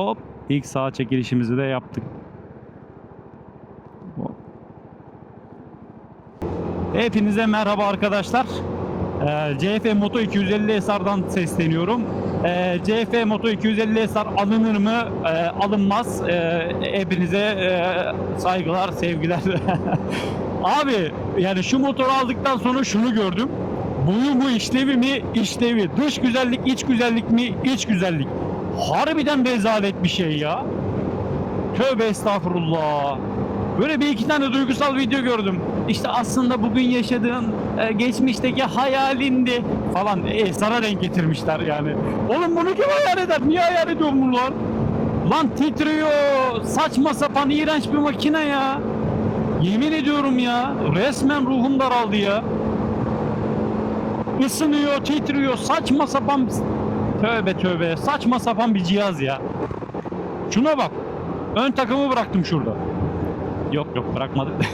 Hop ilk sağ çekilişimizi de yaptık. Hepinize merhaba arkadaşlar. Ee, CF Moto 250 SR'dan sesleniyorum. Ee, CF Moto 250 SR alınır mı? Ee, alınmaz. Ee, hepinize e, saygılar, sevgiler. Abi yani şu motoru aldıktan sonra şunu gördüm. Boyu mu işlevi mi? İşlevi. Dış güzellik, iç güzellik mi? İç güzellik. Harbiden rezalet bir şey ya. Tövbe estağfurullah. Böyle bir iki tane duygusal video gördüm. İşte aslında bugün yaşadığın e, geçmişteki hayalindi falan. E, sana renk getirmişler yani. Oğlum bunu kim hayal eder? Niye hayal ediyor bunu lan? Lan titriyor. Saçma sapan iğrenç bir makine ya. Yemin ediyorum ya. Resmen ruhum daraldı ya. Isınıyor, titriyor. Saçma sapan... Tövbe tövbe. Saçma sapan bir cihaz ya. Şuna bak. Ön takımı bıraktım şurada. Yok yok bırakmadık.